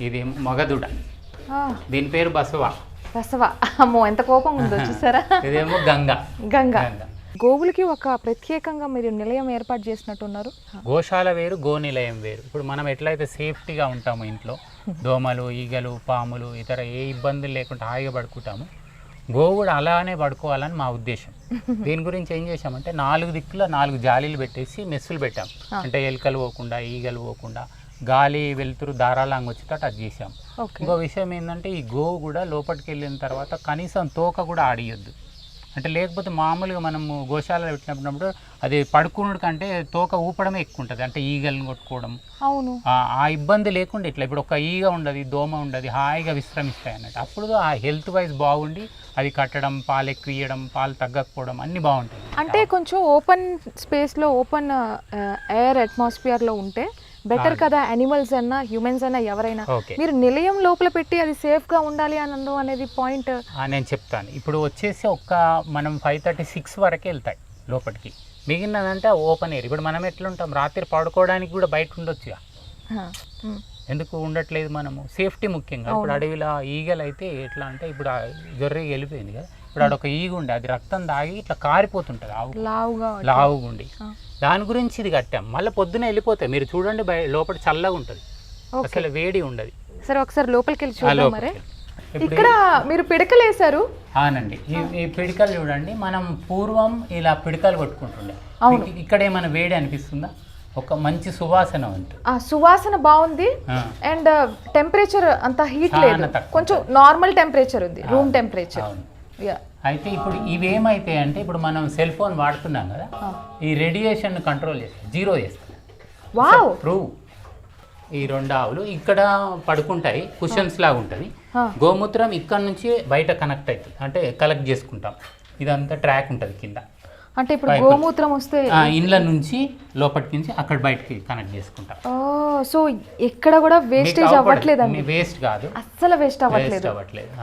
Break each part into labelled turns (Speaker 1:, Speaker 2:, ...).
Speaker 1: ఇది మగదుడ. దీని పేరు బసవ.
Speaker 2: బసవ. అమ్మో ఎంత కోపం ఉందో చూసారా?
Speaker 1: ఇదేమో గంగ.
Speaker 2: గంగ. గోవులకి ఒక ప్రత్యేకంగా మీరు నిలయం ఏర్పాటు చేసినట్టున్నారు.
Speaker 1: గోశాల వేరు గోనిలయం వేరు. ఇప్పుడు మనం ఎట్లయితే సేఫ్టీగా ఉంటాము ఇంట్లో దోమలు ఈగలు పాములు ఇతర ఏ ఇబ్బందులు లేకుండా హాయిగా పడుకుంటాము. గోవు కూడా అలానే పడుకోవాలని మా ఉద్దేశం. దీని గురించి ఏం చేశామంటే నాలుగు దిక్కుల నాలుగు జాలీలు పెట్టేసి మెస్సులు పెట్టాం. అంటే ఎలుకలు పోకుండా ఈగలు పోకుండా గాలి వెలుతురు దారాలంగా వచ్చేటట్టు అది చేసాం ఇంకో విషయం ఏంటంటే ఈ గోవు కూడా లోపలికి వెళ్ళిన తర్వాత కనీసం తోక కూడా ఆడియొద్దు. అంటే లేకపోతే మామూలుగా మనము గోశాలలో పెట్టినప్పుడు అది పడుకున్నడు కంటే తోక ఊపడమే ఎక్కువ ఉంటుంది అంటే ఈగలను కొట్టుకోవడం.
Speaker 2: అవును.
Speaker 1: ఆ- ఇబ్బంది లేకుండా ఇట్లా ఇప్పుడు ఒక ఈగ ఉండదు దోమ ఉండదు హాయిగా విశ్రమిస్తాయి అన్నట్టు. అప్పుడు ఆ హెల్త్ వైజ్ బాగుండి అది కట్టడం పాలు ఎక్కువ ఇయ్యడం పాలు తగ్గకపోవడం అన్నీ బాగుంటాయి.
Speaker 2: అంటే కొంచెం ఓపెన్ స్పేస్లో ఓపెన్ ఎయిర్ అట్మాస్ఫియర్లో ఉంటే బెటర్ కదా యానిమల్స్ అన్నా హ్యూమన్స్ అన్నా ఎవరైనా. మీరు నిలయం లోపల పెట్టి అది సేఫ్గా ఉండాలి అని అనేది పాయింట్
Speaker 1: నేను చెప్తాను. ఇప్పుడు వచ్చేసి ఒక్క మనం ఫైవ్ థర్టీ సిక్స్ వరకే వెళ్తాయి లోపలికి. మిగిలినదంటే ఓపెన్ ఎయిర్ ఇప్పుడు మనం ఎట్లా ఉంటాం రాత్రి పడుకోవడానికి కూడా బయట ఉండొచ్చుగా. ఎందుకు ఉండట్లేదు మనము? సేఫ్టీ ముఖ్యంగా. ఇప్పుడు అడవిలో ఈగలు అయితే ఎట్లా అంటే ఇప్పుడు జొర్రె వెళ్ళిపోయింది కదా. ఇప్పుడు ఆడ ఒక ఈగ ఉండే అది రక్తం దాగి ఇట్లా కారిపోతుంటుంది ఆవు
Speaker 2: లావుగా
Speaker 1: లావుగుండి. దాని గురించి ఇది కట్టాం. మళ్ళీ పొద్దున వెళ్ళిపోతాయి. మీరు చూడండి లోపల చల్లగా ఉంటుంది అసలు వేడి ఉండదు.
Speaker 2: సరే ఒకసారి లోపలికి వెళ్ళి చూద్దాం మరి. ఇక్కడ మీరు పిడకలు వేశారు?
Speaker 1: అవునండి ఈ పిడికలు చూడండి. మనం పూర్వం ఇలా పిడికలు కొట్టుకుంటుండే. ఇక్కడ ఏమైనా వేడి అనిపిస్తుందా? ఒక మంచి సువాసన ఉంటుంది.
Speaker 2: ఆ సువాసన బాగుంది. అండ్ టెంపరేచర్ అంత హీట్ లేదు. కొంచెం నార్మల్ టెంపరేచర్ ఉంది. Room temperature.
Speaker 1: అయితే ఇప్పుడు ఇవేమైతాయి అంటే ఇప్పుడు మనం సెల్ ఫోన్ వాడుతున్నాం కదా ఈ రేడియేషన్ కంట్రోల్ చేస్తాం జీరో చేస్తాం
Speaker 2: వావ్
Speaker 1: ప్రూవ్ ఈ రెండు ఆవులు ఇక్కడ పడుకుంటాయి కుషన్స్ లాగా ఉంటుంది. గోమూత్రం ఇక్కడ నుంచి బయట కనెక్ట్ అవుతుంది అంటే కలెక్ట్ చేసుకుంటాం. ఇదంతా ట్రాక్ ఉంటుంది కింద.
Speaker 2: అంటే ఇప్పుడు
Speaker 1: పైపు.
Speaker 2: గోమూత్రం వస్తే
Speaker 1: ఇండ్ల నుంచి లోపలికి నుంచి అక్కడ బయటకి కనెక్ట్ చేసుకుంటాం.
Speaker 2: సో ఎక్కడ కూడా వేస్టేజ్ అవ్వట్లేదండి.
Speaker 1: వేస్ట్ కాదు.
Speaker 2: అస్సలు వేస్ట్ అవ్వట్లేదు.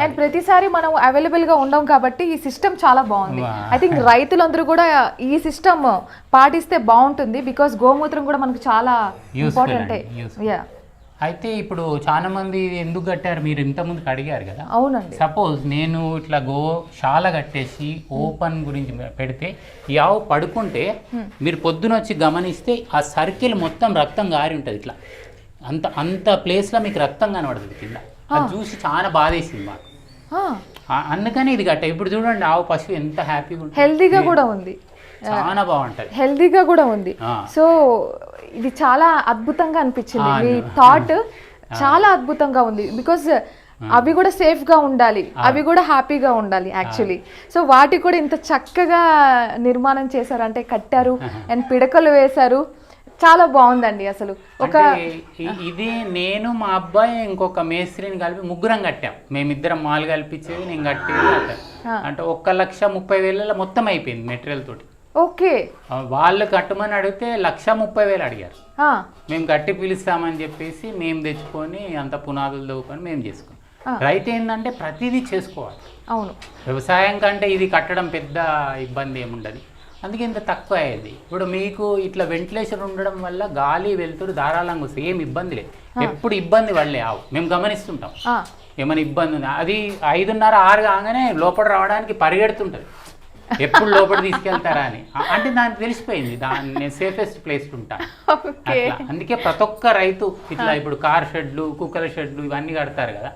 Speaker 2: అండ్ ప్రతిసారి మనం అవైలబుల్గా ఉండం కాబట్టి ఈ సిస్టమ్ చాలా బాగుంది. ఐ థింక్ రైతులందరూ కూడా ఈ సిస్టమ్ పాటిస్తే బాగుంటుంది బికాస్ గోమూత్రం కూడా మనకు చాలా ఇంపార్టెంట్. యా
Speaker 1: అయితే ఇప్పుడు చాలా మంది ఎందుకు కట్టారు? మీరు ఇంతకుముందుకు అడిగారు కదా.
Speaker 2: అవునండి.
Speaker 1: సపోజ్ నేను ఇట్లా గో శాల కట్టేసి ఓపెన్ గురించి పెడితే ఈ ఆవు పడుకుంటే మీరు పొద్దున వచ్చి గమనిస్తే ఆ సర్కిల్ మొత్తం రక్తం గారి ఉంటుంది ఇట్లా. అంత అంత ప్లేస్లో మీకు రక్తం కనబడుతుంది కింద. అది చూసి చాలా బాధేసింది మాకు. అందుకని ఇది కట్ట. ఇప్పుడు చూడండి ఆవు పశువు ఎంత హ్యాపీగా ఉంటుంది.
Speaker 2: హెల్దీగా కూడా ఉంది.
Speaker 1: చాలా బాగుంటుంది.
Speaker 2: హెల్దీగా కూడా ఉంది. సో ఇది చాలా అద్భుతంగా అనిపించింది. మీ. థాట్ చాలా అద్భుతంగా ఉంది. బికాజ్ అవి కూడా సేఫ్గా ఉండాలి అవి కూడా హ్యాపీగా ఉండాలి యాక్చువల్లీ సో వాటి కూడా ఇంత చక్కగా నిర్మాణం చేశారు అంటే కట్టారు అండ్ పిడకలు వేశారు. చాలా బాగుందండి అసలు. ఒక
Speaker 1: ఇది నేను మా అబ్బాయి ఇంకొక మేస్త్రిని కలిపి ముగ్గురం కట్టాం. మేమిద్దరం మాలు కల్పించేది నేను కట్టేది. అంటే ఒక్క లక్ష ముప్పై వేలలో మొత్తం అయిపోయింది మెటీరియల్ తోటి.
Speaker 2: ఓకే.
Speaker 1: వాళ్ళు కట్టమని అడిగితే లక్ష ముప్పై వేలు అడిగారు. మేము కట్టి పిలుస్తామని చెప్పేసి మేము తెచ్చుకొని అంత పునాదులు తవ్వుకొని మేము చేసుకున్నాం. రైతు ఏంటంటే ప్రతిదీ చేసుకోవాలి.
Speaker 2: అవును.
Speaker 1: వ్యవసాయం కంటే ఇది కట్టడం పెద్ద ఇబ్బంది ఏముండదు. అందుకే ఇంత తక్కువ అయ్యేది. ఇప్పుడు మీకు ఇట్లా వెంటిలేషన్ ఉండడం వల్ల గాలి వెళ్తురు ధారాళంగా వస్తాయి. ఏం ఇబ్బంది లేదు. ఎప్పుడు ఇబ్బంది పడలే ఆవు. మేము గమనిస్తుంటాం. ఏమైనా ఇబ్బంది ఉంది? అది ఐదున్నర ఆరు కాగానే లోపల రావడానికి పరిగెడుతుంటుంది. ఎప్పుడు లోపల తీసుకెళ్తారా అని. అంటే దానికి తెలిసిపోయింది. దాన్ని నేను సేఫెస్ట్ ప్లేస్ ఉంటా. అందుకే ప్రతి ఒక్క రైతు ఇట్లా ఇప్పుడు కార్ షెడ్లు కుక్కల షెడ్లు ఇవన్నీ కడతారు కదా.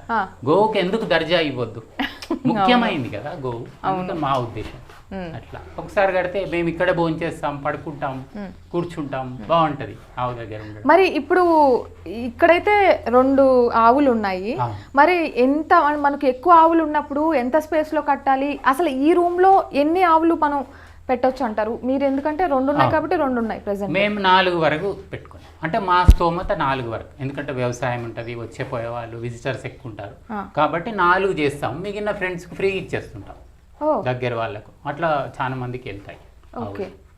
Speaker 1: గోవుకి ఎందుకు దర్జా ఇవ్వద్దు? ముఖ్యమైంది కదా గోవు. మా ఉద్దేశం. అట్లా. ఒకసారి కడితే మేము ఇక్కడే భోంచేస్తాం పడుకుంటాం కూర్చుంటాం బాగుంటది ఆవు దగ్గర
Speaker 2: మరి ఇప్పుడు ఇక్కడైతే రెండు ఆవులు ఉన్నాయి. మరి ఎంత మనకు ఎక్కువ ఆవులు ఉన్నప్పుడు ఎంత space లో కట్టాలి? అసలు ఈ room లో ఎన్ని ఆవులు మనం పెట్టొచ్చు అంటారు? మీరు ఎందుకంటే రెండు ఉన్నాయి కాబట్టి రెండు ఉన్నాయి ప్రెసెంట్
Speaker 1: మేము నాలుగు వరకు పెట్టుకున్నాం. అంటే మా స్తోమత నాలుగు వరకు. ఎందుకంటే వ్యవసాయం ఉంటుంది వచ్చే పోయే వాళ్ళు విజిటర్స్ ఎక్కువ ఉంటారు. కాబట్టి నాలుగు చేస్తాం. మిగిలిన ఫ్రెండ్స్కి ఫ్రీ ఇచ్చేస్తుంటాం. దగ్గర వాళ్ళకు. అట్లా చాలా మందికి వెళ్తాయి.
Speaker 2: ఓకే.